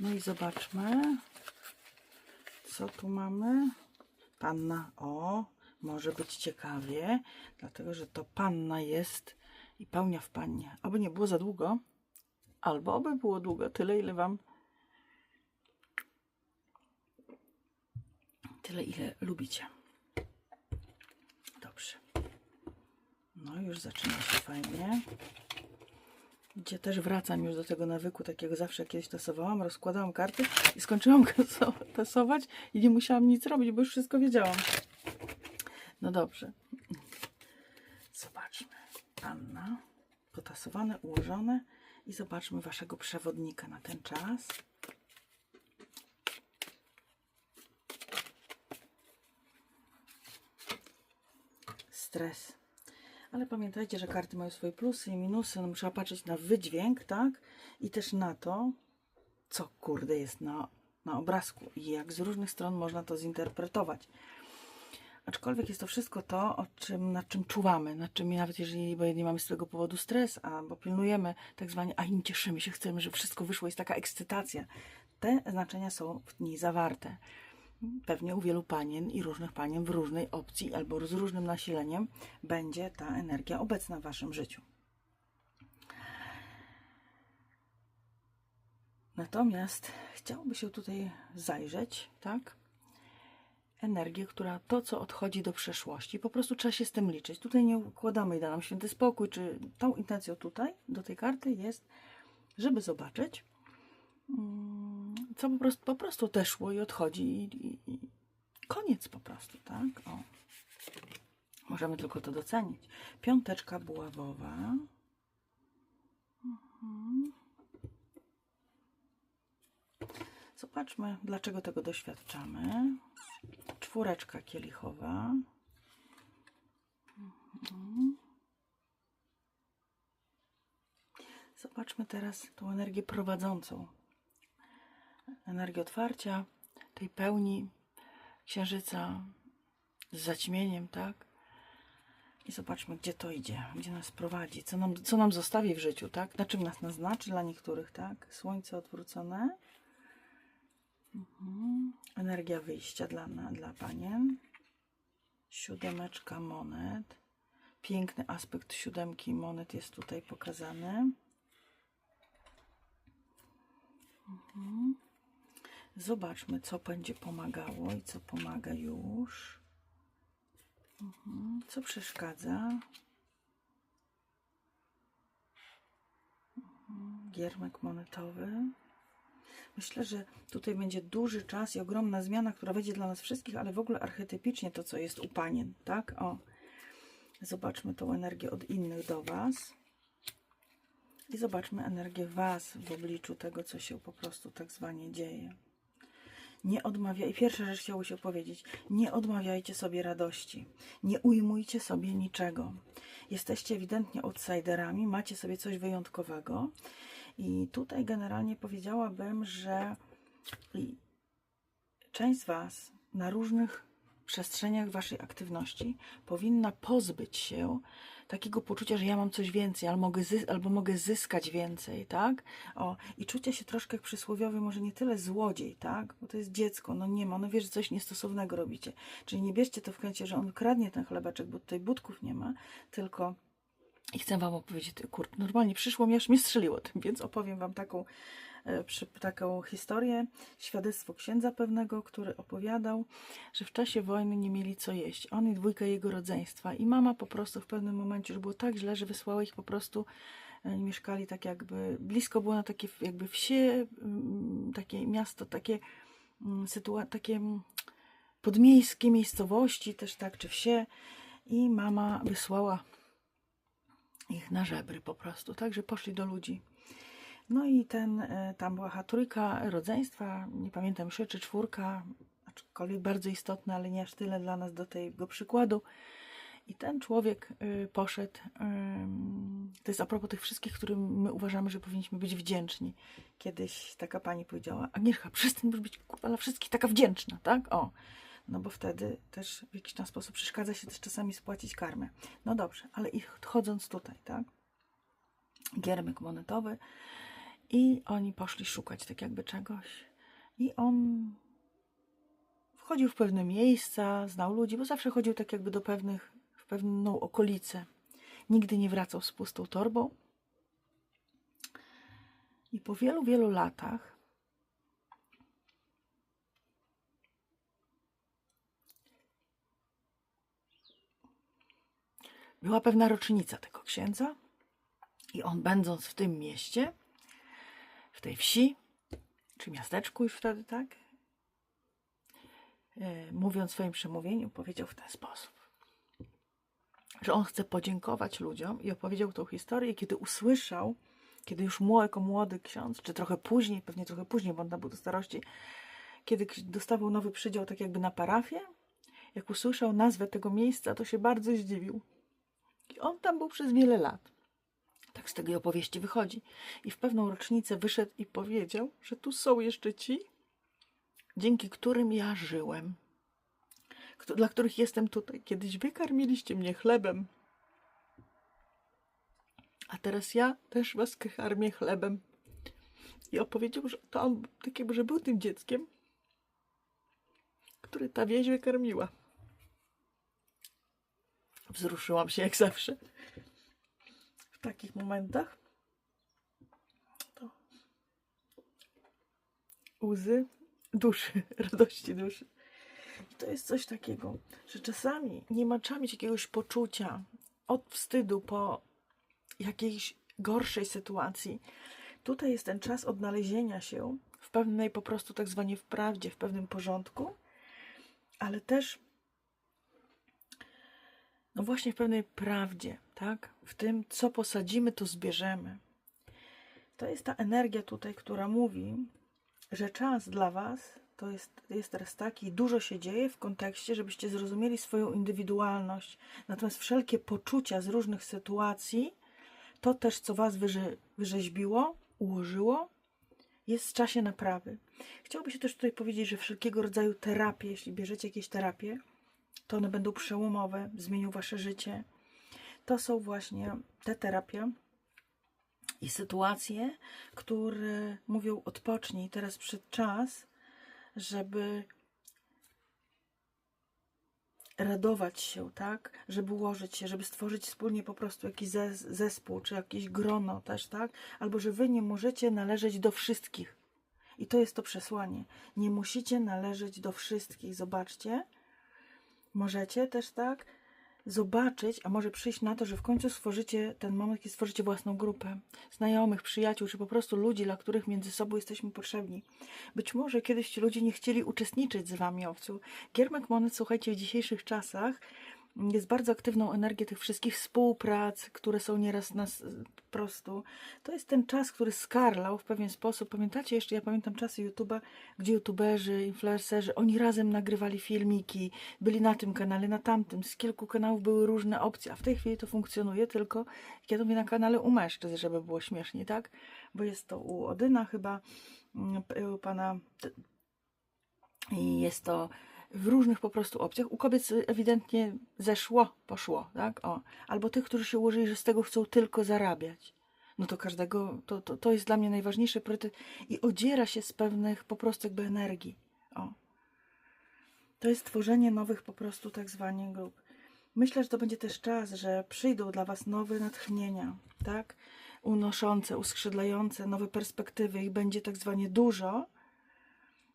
No i zobaczmy, co tu mamy. Panna, o, może być ciekawie, dlatego że to panna jest i pełnia w pannie. Aby nie było za długo, albo aby było długo, tyle ile wam, tyle ile lubicie. Dobrze. No już zaczyna się fajnie. Gdzie też wracam już do tego nawyku, takiego zawsze kiedyś tasowałam, rozkładałam karty i skończyłam tasować i nie musiałam nic robić, bo już wszystko wiedziałam. No dobrze. Zobaczmy. Anna. Potasowane, ułożone. I zobaczmy waszego przewodnika na ten czas. Stres. Ale pamiętajcie, że karty mają swoje plusy i minusy. No, trzeba patrzeć na wydźwięk, tak? I też na to, co kurde jest na, na obrazku i jak z różnych stron można to zinterpretować. Aczkolwiek jest to wszystko to, o czym, nad czym czuwamy, nad czym nawet jeżeli bo nie mamy z tego powodu stres, albo pilnujemy tak zwanie, a im cieszymy się, chcemy, żeby wszystko wyszło, jest taka ekscytacja. Te znaczenia są w niej zawarte. Pewnie u wielu panien i różnych panien w różnej opcji albo z różnym nasileniem będzie ta energia obecna w waszym życiu. Natomiast chciałoby się tutaj zajrzeć, tak? Energię, która to, co odchodzi do przeszłości, po prostu trzeba się z tym liczyć. Tutaj nie układamy i da nam święty spokój, czy tą intencją tutaj, do tej karty jest, żeby zobaczyć, mm, co po prostu, po prostu odeszło i odchodzi i, i, i koniec po prostu, tak? O. Możemy tylko to docenić. Piąteczka buławowa. Mhm. Zobaczmy, dlaczego tego doświadczamy. Czwóreczka kielichowa. Mhm. Zobaczmy teraz tą energię prowadzącą. Energię otwarcia, tej pełni księżyca z zaćmieniem, tak? I zobaczmy, gdzie to idzie, gdzie nas prowadzi, co nam, co nam zostawi w życiu, tak? Na czym nas naznaczy dla niektórych, tak? Słońce odwrócone. Mhm. Energia wyjścia dla, dla panien. Siódemeczka monet. Piękny aspekt siódemki monet jest tutaj pokazany. Mhm. Zobaczmy, co będzie pomagało i co pomaga już. Mhm. Co przeszkadza? Mhm. Giermek monetowy. Myślę, że tutaj będzie duży czas i ogromna zmiana, która będzie dla nas wszystkich, ale w ogóle archetypicznie to, co jest u panien, tak? O, zobaczmy tą energię od innych do Was. I zobaczmy energię Was w obliczu tego, co się po prostu tak zwanie dzieje. Nie odmawiaj, i pierwsza rzecz chciało się powiedzieć, nie odmawiajcie sobie radości, nie ujmujcie sobie niczego. Jesteście ewidentnie outsiderami, macie sobie coś wyjątkowego i tutaj generalnie powiedziałabym, że część z Was na różnych przestrzeniach Waszej aktywności powinna pozbyć się takiego poczucia, że ja mam coś więcej, albo mogę, albo mogę zyskać więcej, tak? O, i czucie się troszkę jak przysłowiowy, może nie tyle złodziej, tak? Bo to jest dziecko, no nie ma, no wiesz, coś niestosownego robicie. Czyli nie bierzcie to w kręcie, że on kradnie ten chlebeczek, bo tutaj budków nie ma, tylko i chcę Wam opowiedzieć, kurde, normalnie przyszło mi, aż mnie strzeliło tym, więc opowiem Wam taką, przy, taką historię, świadectwo księdza pewnego, który opowiadał, że w czasie wojny nie mieli co jeść. On i dwójka jego rodzeństwa. I mama po prostu w pewnym momencie już było tak źle, że wysłała ich po prostu, e, mieszkali tak jakby, blisko było na takie jakby wsie, mm, takie miasto, takie mm, sytua- takie mm, podmiejskie miejscowości też tak, czy wsie. I mama wysłała ich na żebry po prostu, tak, że poszli do ludzi. No i ten, e, tam była chyba trójka rodzeństwa, nie pamiętam, trzy czy czwórka, aczkolwiek bardzo istotne, ale nie aż tyle dla nas do tego przykładu. I ten człowiek y, poszedł, to jest a propos tych wszystkich, którym my uważamy, że powinniśmy być wdzięczni. Kiedyś taka pani powiedziała, Agnieszka, przestań już być kurwa dla wszystkich taka wdzięczna, tak? O, no bo wtedy też w jakiś tam sposób przeszkadza się też czasami spłacić karmę. No dobrze, ale i chodząc tutaj, tak? Giermek monetowy I oni poszli szukać tak jakby czegoś. I on wchodził w pewne miejsca, znał ludzi, bo zawsze chodził tak jakby do pewnych, w pewną okolicę. Nigdy nie wracał z pustą torbą. I po wielu, wielu latach była pewna rocznica tego księdza i on będąc w tym mieście, w tej wsi, czy miasteczku już wtedy, tak, e, mówiąc w swoim przemówieniu, powiedział w ten sposób, że on chce podziękować ludziom i opowiedział tą historię, kiedy usłyszał, kiedy już młody, jako młody ksiądz, czy trochę później, pewnie trochę później, bo on był do starości, kiedy dostawał nowy przydział tak jakby na parafię, jak usłyszał nazwę tego miejsca, to się bardzo zdziwił. I on tam był przez wiele lat. Tak z tej opowieści wychodzi. I w pewną rocznicę wyszedł i powiedział, że tu są jeszcze ci, dzięki którym ja żyłem, dla których jestem tutaj. Kiedyś wy karmiliście mnie chlebem, a teraz ja też was karmię chlebem. I opowiedział, że to on tak jakby, że był tym dzieckiem, które ta wieś wykarmiła. Wzruszyłam się jak zawsze w takich momentach. To łzy duszy, radości duszy. I to jest coś takiego, że czasami nie ma trzeba mieć jakiegoś poczucia od wstydu po jakiejś gorszej sytuacji. Tutaj jest ten czas odnalezienia się w pewnej po prostu tak zwanie w prawdzie, w pewnym porządku, ale też no właśnie w pewnej prawdzie, tak? W tym, co posadzimy, to zbierzemy. To jest ta energia tutaj, która mówi, że czas dla Was to jest, jest teraz taki, dużo się dzieje w kontekście, żebyście zrozumieli swoją indywidualność. Natomiast wszelkie poczucia z różnych sytuacji, to też, co Was wyrze, wyrzeźbiło, ułożyło, jest w czasie naprawy. Chciałoby się też tutaj powiedzieć, że wszelkiego rodzaju terapie, jeśli bierzecie jakieś terapie, to one będą przełomowe, zmienią wasze życie. To są właśnie te terapie i sytuacje, które mówią odpocznij, teraz przyszedł czas, żeby radować się, tak? Żeby ułożyć się, żeby stworzyć wspólnie po prostu jakiś zes- zespół, czy jakieś grono też, tak? Albo że wy nie możecie należeć do wszystkich. I to jest to przesłanie. Nie musicie należeć do wszystkich. Zobaczcie, możecie też tak zobaczyć, a może przyjść na to, że w końcu stworzycie ten moment, kiedy stworzycie własną grupę znajomych, przyjaciół, czy po prostu ludzi, dla których między sobą jesteśmy potrzebni. Być może kiedyś ci ludzie nie chcieli uczestniczyć z wami, owcu. Giermek Monet, słuchajcie, w dzisiejszych czasach jest bardzo aktywną energię tych wszystkich współprac, które są nieraz nas po prostu. To jest ten czas, który skarlał w pewien sposób. Pamiętacie jeszcze, ja pamiętam czasy YouTube'a, gdzie YouTuberzy, influencerzy, oni razem nagrywali filmiki, byli na tym kanale, na tamtym. Z kilku kanałów były różne opcje, a w tej chwili to funkcjonuje tylko, jak ja to mówię, na kanale u mężczyzn, żeby było śmiesznie, tak? Bo jest to u Odyna chyba, mm, u pana i jest to w różnych po prostu opcjach. U kobiet ewidentnie zeszło, poszło, tak? O. Albo tych, którzy się ułożyli, że z tego chcą tylko zarabiać. No to każdego, to, to, to jest dla mnie najważniejszy priorytet i odziera się z pewnych po prostu jakby energii. O. To jest tworzenie nowych po prostu tak zwanych grup. Myślę, że to będzie też czas, że przyjdą dla Was nowe natchnienia, tak? Unoszące, uskrzydlające, nowe perspektywy. Ich będzie tak zwanie dużo,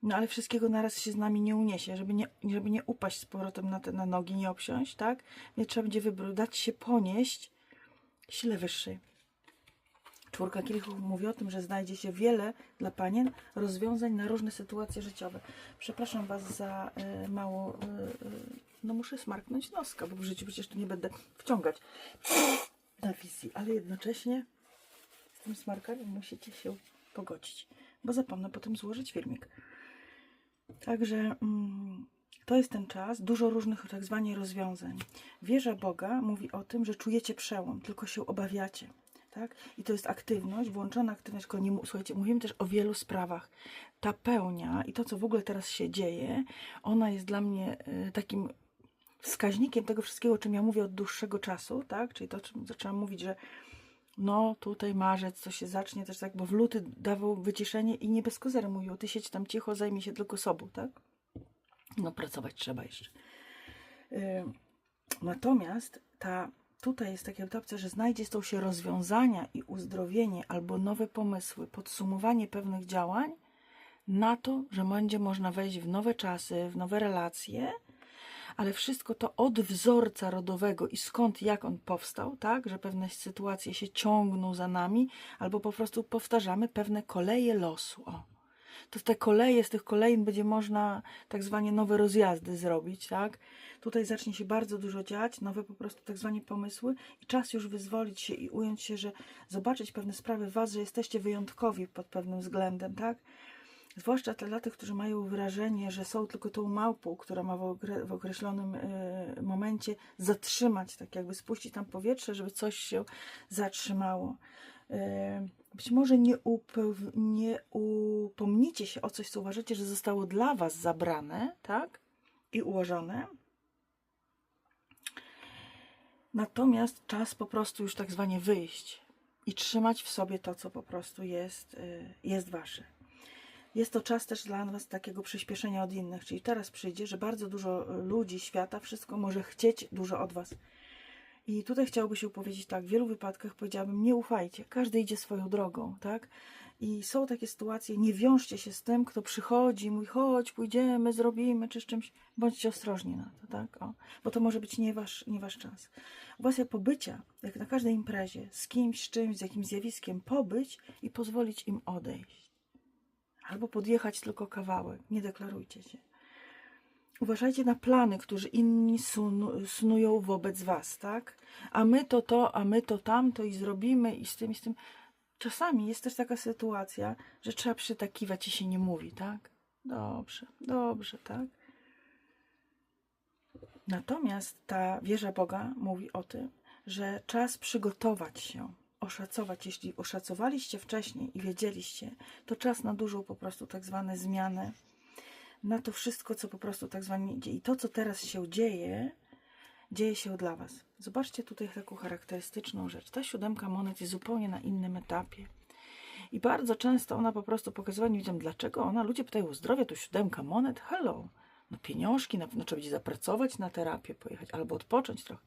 no ale wszystkiego naraz się z nami nie uniesie, żeby nie, żeby nie upaść z powrotem na te na nogi, nie obsiąść, tak? Nie trzeba będzie wybór, dać się ponieść sile wyższej. Czwórka kielichów mówi o tym, że znajdzie się wiele dla panien rozwiązań na różne sytuacje życiowe. Przepraszam Was za y, mało. Y, no muszę smarknąć noska, bo w życiu przecież tu nie będę wciągać na wizji, ale jednocześnie z tym smarkaniem musicie się pogodzić, bo zapomnę potem złożyć filmik. Także mm, to jest ten czas, dużo różnych tak zwanych rozwiązań. Wierza Boga mówi o tym, że czujecie przełom, tylko się obawiacie. Tak? I to jest aktywność, włączona aktywność, tylko nie, słuchajcie, mówimy też o wielu sprawach. Ta pełnia i to, co w ogóle teraz się dzieje, ona jest dla mnie y, takim wskaźnikiem tego wszystkiego, o czym ja mówię od dłuższego czasu, tak? Czyli to, o czym zaczęłam mówić, że no tutaj marzec, to się zacznie też tak, bo w luty dawał wyciszenie i nie bez kozery mówił, ty siedź tam cicho, zajmij się tylko sobą, tak? No pracować trzeba jeszcze. Yy, Natomiast ta, tutaj jest taka opcja, że znajdzie tą się rozwiązania i uzdrowienie albo nowe pomysły, podsumowanie pewnych działań na to, że będzie można wejść w nowe czasy, w nowe relacje, ale wszystko to od wzorca rodowego i skąd, jak on powstał, tak, że pewne sytuacje się ciągną za nami, albo po prostu powtarzamy pewne koleje losu. O. To te koleje, z tych kolejn będzie można tak zwanie nowe rozjazdy zrobić, tak? Tutaj zacznie się bardzo dużo dziać, nowe po prostu tak zwane pomysły i czas już wyzwolić się i ująć się, że zobaczyć pewne sprawy w was, że jesteście wyjątkowi pod pewnym względem, tak? Zwłaszcza dla tych, którzy mają wrażenie, że są tylko tą małpą, która ma w, okre- w określonym y, momencie zatrzymać, tak jakby spuścić tam powietrze, żeby coś się zatrzymało. Y, być może nie, nie upomnicie się o coś, co uważacie, że zostało dla was zabrane, tak? I ułożone. Natomiast czas po prostu już tak zwanie wyjść i trzymać w sobie to, co po prostu jest, y, jest wasze. Jest to czas też dla Was takiego przyspieszenia od innych, czyli teraz przyjdzie, że bardzo dużo y, ludzi, świata, wszystko może chcieć dużo od Was. I tutaj chciałoby się powiedzieć tak, w wielu wypadkach powiedziałabym, nie ufajcie, każdy idzie swoją drogą, tak? I są takie sytuacje, nie wiążcie się z tym, kto przychodzi, mówi, chodź, pójdziemy, zrobimy, czy z czymś, bądźcie ostrożni na to, tak? O, bo to może być nie wasz, nie wasz czas. Właśnie pobycia, jak na każdej imprezie, z kimś, z czymś, z jakimś zjawiskiem, pobyć i pozwolić im odejść. Albo podjechać tylko kawałek, nie deklarujcie się. Uważajcie na plany, które inni sunu, snują wobec was, tak? A my to to, a my to tamto i zrobimy i z tym, i z tym. Czasami jest też taka sytuacja, że trzeba przytakiwać i się nie mówi, tak? Dobrze, dobrze, tak? Natomiast ta wieża Boga mówi o tym, że czas przygotować się, oszacować. Jeśli oszacowaliście wcześniej i wiedzieliście, to czas na dużą po prostu tak zwane zmiany, na to wszystko, co po prostu tak zwane dzieje. I to, co teraz się dzieje, dzieje się dla Was. Zobaczcie tutaj taką charakterystyczną rzecz. Ta siódemka monet jest zupełnie na innym etapie. I bardzo często ona po prostu pokazywała nie widzę dlaczego ona, ludzie pytają o zdrowie, tu siódemka monet, hello, no pieniążki, na pewno trzeba będzie zapracować na terapię, pojechać albo odpocząć trochę.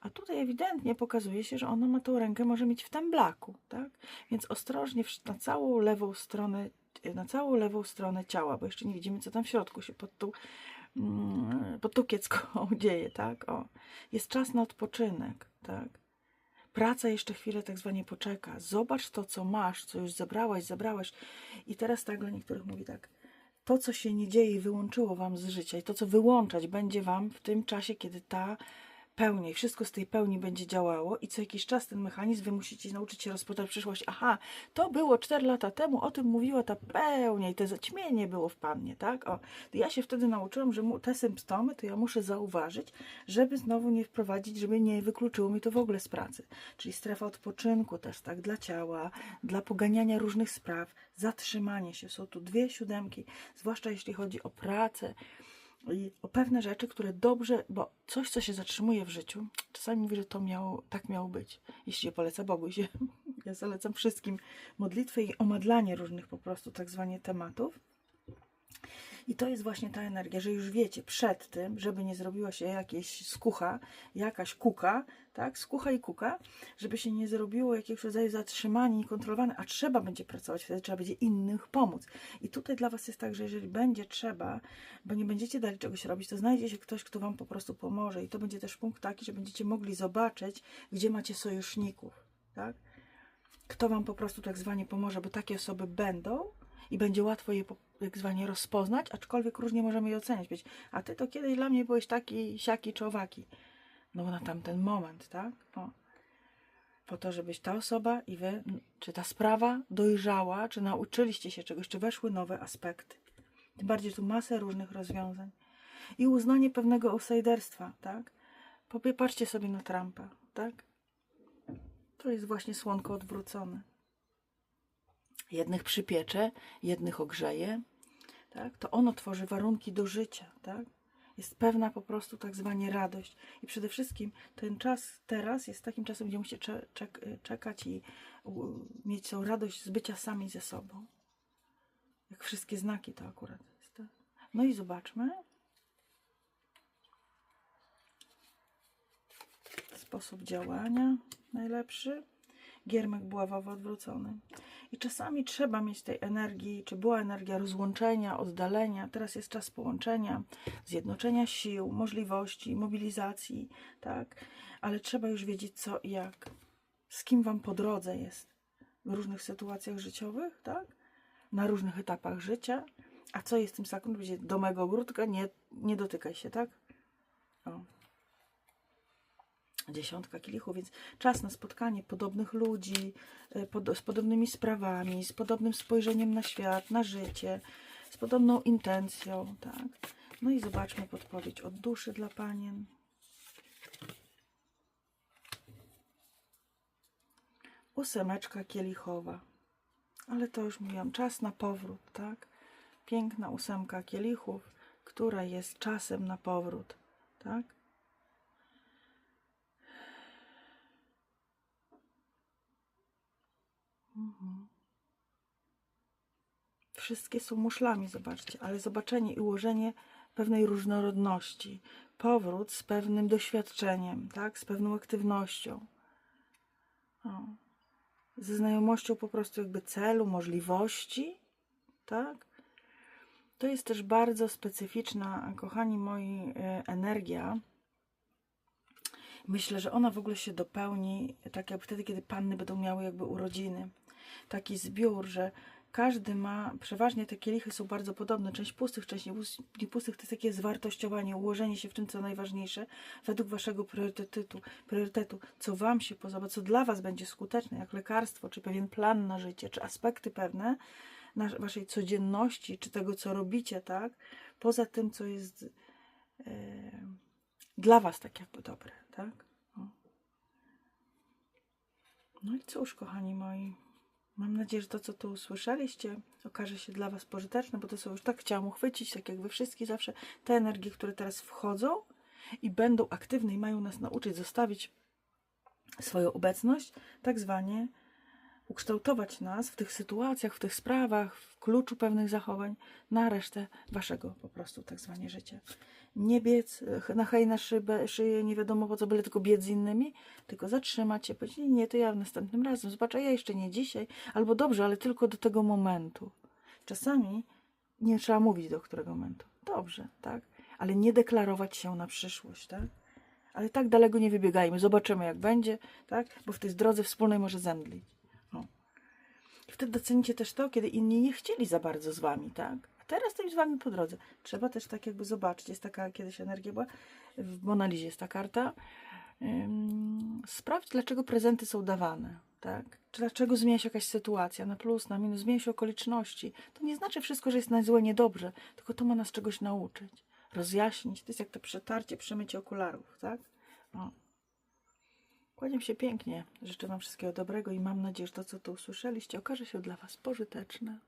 A tutaj ewidentnie pokazuje się, że ona ma tą rękę, może mieć w temblaku, tak? Więc ostrożnie na całą lewą stronę, na całą lewą stronę ciała, bo jeszcze nie widzimy, co tam w środku się pod tą, mm, pod tą kiecką dzieje, tak? O. Jest czas na odpoczynek, tak? Praca jeszcze chwilę tak zwanie poczeka. Zobacz to, co masz, co już zebrałaś, zebrałeś. I teraz tak dla niektórych mówi tak. To, co się nie dzieje i wyłączyło wam z życia i to, co wyłączać będzie wam w tym czasie, kiedy ta pełnia i wszystko z tej pełni będzie działało i co jakiś czas ten mechanizm wy musicie nauczyć się rozpoznać przyszłość. Aha, to było 4 lata temu, o tym mówiła ta pełnia i to zaćmienie było w pannie, tak? O, ja się wtedy nauczyłam, że te symptomy to ja muszę zauważyć, żeby znowu nie wprowadzić, żeby nie wykluczyło mi to w ogóle z pracy. Czyli strefa odpoczynku też, tak, dla ciała, dla poganiania różnych spraw, zatrzymanie się. Są tu dwie siódemki, zwłaszcza jeśli chodzi o pracę, i o pewne rzeczy, które dobrze, bo coś, co się zatrzymuje w życiu, czasami mówię, że to miało, tak miało być. Jeśli się poleca Bogu się, ja zalecam wszystkim modlitwę i omadlanie różnych po prostu tak zwanie tematów. I to jest właśnie ta energia, że już wiecie przed tym, żeby nie zrobiła się jakieś skucha, jakaś kuka, tak, skucha i kuka, żeby się nie zrobiło jakiegoś rodzaju zatrzymanie niekontrolowane, a trzeba będzie pracować, wtedy trzeba będzie innych pomóc. I tutaj dla Was jest tak, że jeżeli będzie trzeba, bo nie będziecie dali czegoś robić, to znajdzie się ktoś, kto Wam po prostu pomoże. I to będzie też punkt taki, że będziecie mogli zobaczyć, gdzie macie sojuszników, tak? Kto Wam po prostu tak zwanie pomoże, bo takie osoby będą i będzie łatwo je po- tak zwanie rozpoznać, aczkolwiek różnie możemy je oceniać. Być, a Ty to kiedyś dla mnie byłeś taki, siaki czy owaki. No na tamten moment, tak? O. Po to, żebyś ta osoba i Wy, czy ta sprawa dojrzała, czy nauczyliście się czegoś, czy weszły nowe aspekty. Tym bardziej tu masę różnych rozwiązań. I uznanie pewnego outsiderstwa, tak? Popie- Patrzcie sobie na Trumpa, tak? To jest właśnie słonko odwrócone. Jednych przypiecze, jednych ogrzeje, tak? To ono tworzy warunki do życia, tak? Jest pewna po prostu tak zwanie radość. I przede wszystkim ten czas teraz jest takim czasem, gdzie musicie cze- czek- czekać i mieć tą radość z bycia sami ze sobą. Jak wszystkie znaki to akurat jest. Tak? No i zobaczmy. Sposób działania najlepszy. Giermek buławowy odwrócony. I czasami trzeba mieć tej energii, czy była energia rozłączenia, oddalenia. Teraz jest czas połączenia, zjednoczenia sił, możliwości, mobilizacji, tak? Ale trzeba już wiedzieć co i jak. Z kim wam po drodze jest w różnych sytuacjach życiowych, tak? Na różnych etapach życia. A co jest tym sakrem? Będzie do mego ogródka, nie, nie dotykaj się, tak? O dziesiątka kielichów, więc czas na spotkanie podobnych ludzi, y, pod, z podobnymi sprawami, z podobnym spojrzeniem na świat, na życie, z podobną intencją, tak. No i zobaczmy podpowiedź od duszy dla panien. Ósemeczka kielichowa. Ale to już mówiłam, czas na powrót, tak? Piękna ósemka kielichów, która jest czasem na powrót, tak? Wszystkie są muszlami, zobaczcie, ale zobaczenie i ułożenie pewnej różnorodności. Powrót z pewnym doświadczeniem, tak? z pewną aktywnością. O. Ze znajomością po prostu jakby celu, możliwości. Tak? To jest też bardzo specyficzna, kochani moi, e, energia. Myślę, że ona w ogóle się dopełni tak jak wtedy, kiedy panny będą miały jakby urodziny. Taki zbiór, że każdy ma, przeważnie te kielichy są bardzo podobne, część pustych, część niepus- niepustych, to jest takie zwartościowanie, ułożenie się w tym, co najważniejsze, według waszego priorytetu, priorytetu, co wam się podoba, co dla was będzie skuteczne, jak lekarstwo, czy pewien plan na życie, czy aspekty pewne waszej codzienności, czy tego, co robicie, tak? Poza tym, co jest e, dla was tak jakby dobre, tak? No i cóż, kochani moi, mam nadzieję, że to, co tu usłyszeliście, okaże się dla was pożyteczne, bo to są już tak chciałam uchwycić, tak jak wy wszystkie zawsze, te energie, które teraz wchodzą i będą aktywne i mają nas nauczyć zostawić swoją obecność, tak zwanie ukształtować nas w tych sytuacjach, w tych sprawach, w kluczu pewnych zachowań na resztę waszego po prostu tak zwanie życia. Nie biec na hej na szybę, szyję, nie wiadomo po co, byle tylko biec z innymi, tylko zatrzymać się, powiedzieć, nie, to ja następnym razem, zobacz, a ja jeszcze nie dzisiaj, albo dobrze, ale tylko do tego momentu. Czasami nie trzeba mówić do którego momentu. Dobrze, tak? Ale nie deklarować się na przyszłość, tak? Ale tak daleko nie wybiegajmy, zobaczymy jak będzie, tak? Bo w tej drodze wspólnej może zemdlić. O. I wtedy docenicie też to, kiedy inni nie chcieli za bardzo z wami, tak? Teraz to im z wami po drodze. Trzeba też tak jakby zobaczyć. Jest taka kiedyś energia była, w Monalizie jest ta karta. Sprawdź, dlaczego prezenty są dawane, tak? Dlaczego zmienia się jakaś sytuacja, na plus, na minus, zmienia się okoliczności. To nie znaczy wszystko, że jest na złe, niedobrze, tylko to ma nas czegoś nauczyć, rozjaśnić. To jest jak to przetarcie, przemycie okularów, tak? O. Kłaniam się pięknie. Życzę Wam wszystkiego dobrego i mam nadzieję, że to, co tu usłyszeliście, okaże się dla Was pożyteczne.